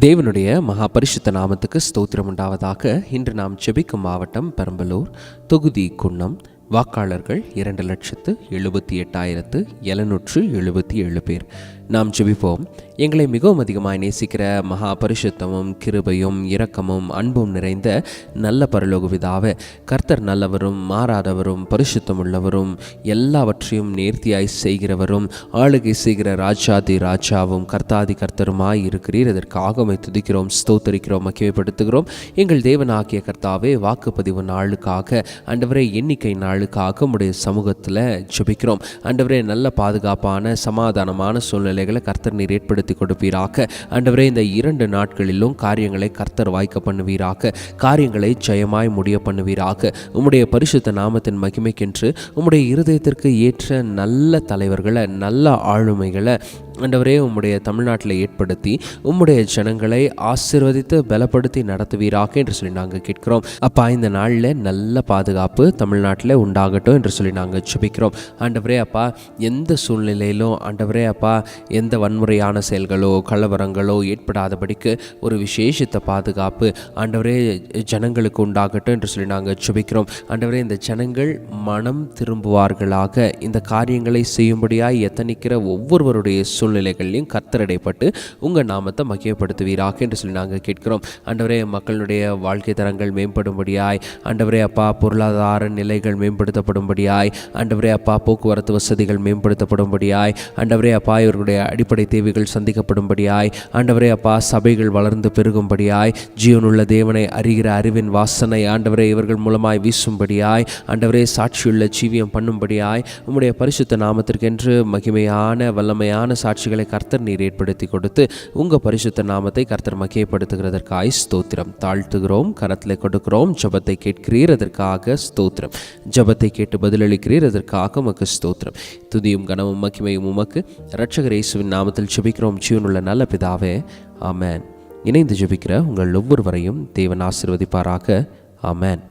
தேவனுடைய மகா பரிசுத்த நாமத்துக்கு ஸ்தோத்திரம் உண்டாவதாக இன்று நாம் செபிக்கும் மாவட்டம் பெரம்பலூர் தொகுதி குன்னம். வாக்காளர்கள் இரண்டு லட்சத்து எழுபத்தி எட்டாயிரத்து எழுநூற்று எழுபத்தி ஏழு பேர். நாம் ஜெபிப்போம். எங்களை மிகவும் அதிகமாக நேசிக்கிற மகா பரிசுத்தமும் கிருபையும் இரக்கமும் அன்பும் நிறைந்த நல்ல பரலோகவிதாவ கர்த்தர் நல்லவரும் மாறாதவரும் பரிசுத்தம் உள்ளவரும் எல்லாவற்றையும் நேர்த்தியாய் செய்கிறவரும் ஆளுகை செய்கிற ராஜாதி ராஜாவும் கர்த்தாதி கர்த்தருமாய் இருக்கிறீர். இதற்காக உம்மை துதிக்கிறோம் ஸ்தோத்தரிக்கிறோம் மகிமைப்படுத்துகிறோம். எங்கள் தேவனாகிய கர்த்தாவே வாக்குப்பதிவு நாளுக்காக அண்டவரை எண்ணிக்கை நாள் நாளுக்காக உடைய சமூகத்தில் ஜெபிக்கிறோம். ஆண்டவரே நல்ல பாதுகாப்பான சமாதானமான சூழ்நிலைகளை கர்த்தர் நீர் ஏற்படுத்தி கொடுப்பீராக. ஆண்டவரே இந்த இரண்டு நாட்களிலும் காரியங்களை கர்த்தர் வாய்க்க பண்ணுவீராக. காரியங்களை ஜெயமாய் முடிய பண்ணுவீராக. உம்முடைய பரிசுத்த நாமத்தின் மகிமைக்கென்று உம்முடைய இருதயத்திற்கு ஏற்ற நல்ல தலைவர்களை நல்ல ஆளுமைகளை ஆண்டவரே உம்முடைய தமிழ்நாட்டில் ஏற்படுத்தி உம்முடைய ஜனங்களை ஆசிர்வதித்து பலப்படுத்தி நடத்துவீராக என்று சொல்லி நாங்கள் கேட்கிறோம். அப்பா இந்த நாளில் நல்ல பாதுகாப்பு தமிழ்நாட்டில் உண்டாகட்டும் என்று சொல்லி நாங்கள் சுபிக்கிறோம் ஆண்டவரே அப்பா எந்த சூழ்நிலையிலும் ஆண்டவரே அப்பா எந்த வன்முறையான செயல்களோ கலவரங்களோ ஏற்படாதபடிக்கு ஒரு விசேஷித்த பாதுகாப்பு ஆண்டவரே ஜனங்களுக்கு உண்டாகட்டும் என்று சொல்லி நாங்கள் சுபிக்கிறோம் ஆண்டவரே இந்த ஜனங்கள் மனம் திரும்புவார்களாக. இந்த காரியங்களை செய்யும்படியாக எத்தனிக்கிற ஒவ்வொருவருடைய சூழ்நிலைகள்லையும் கர்த்தரடைப்பட்டு உங்கள் நாமத்தை மகிமைப்படுத்துவீராக என்று சொல்லி நாங்கள் கேட்கிறோம். ஆண்டவரே மக்களுடைய வாழ்க்கை தரங்கள் மேம்படும்படியாய். ஆண்டவரே அப்பா பொருளாதார நிலைகள் மேம்படுத்தப்படும்படியாய். ஆண்டவரே அப்பா போக்குவரத்து வசதிகள் மேம்படுத்தப்படும்படியாய். ஆண்டவரே அப்பா இவர்களுடைய அடிப்படை தேவைகள் சந்திக்கப்படும்படியாய். ஆண்டவரே அப்பா சபைகள் வளர்ந்து பெருகும்படியாய். ஜீவனுள்ள தேவனை அறிகிற அறிவின் வாசனை ஆண்டவரே இவர்கள் மூலமாய் வீசும்படியாய். ஆண்டவரே சாட்சியுள்ள ஜீவியம் பண்ணும்படியாய். உம்முடைய பரிசுத்த நாமத்திற்கென்று மகிமையான வல்லமையான சாட்சிகளை கர்த்தர் நீர் ஏற்படுத்தி கொடுத்து உங்கள் பரிசுத்த நாமத்தை கர்த்தர் மகிமைப்படுத்துகிறதற்காய் ஸ்தோத்திரம். தாழ்த்துகிறோம் கரத்தில் கொடுக்கிறோம் ஜபத்தை கேட்கிறீர் அதற்காக ஸ்தோத்திரம். ஜபத்தை கேட்டு பதிலளிக்கிறீர் அதற்காக உமக்கு ஸ்தோத்திரம். துதியும் கனமும் மகிமையும் உமக்கு. ரட்சகர் இயேசுவின் நாமத்தில் ஜபிக்கிறோம். ஜீவனுள்ள நல்ல பிதாவே ஆமேன். இணைந்து ஜபிக்கிற உங்கள் ஒவ்வொருவரையும் தேவன் ஆசிர்வதிப்பாராக. ஆமேன்.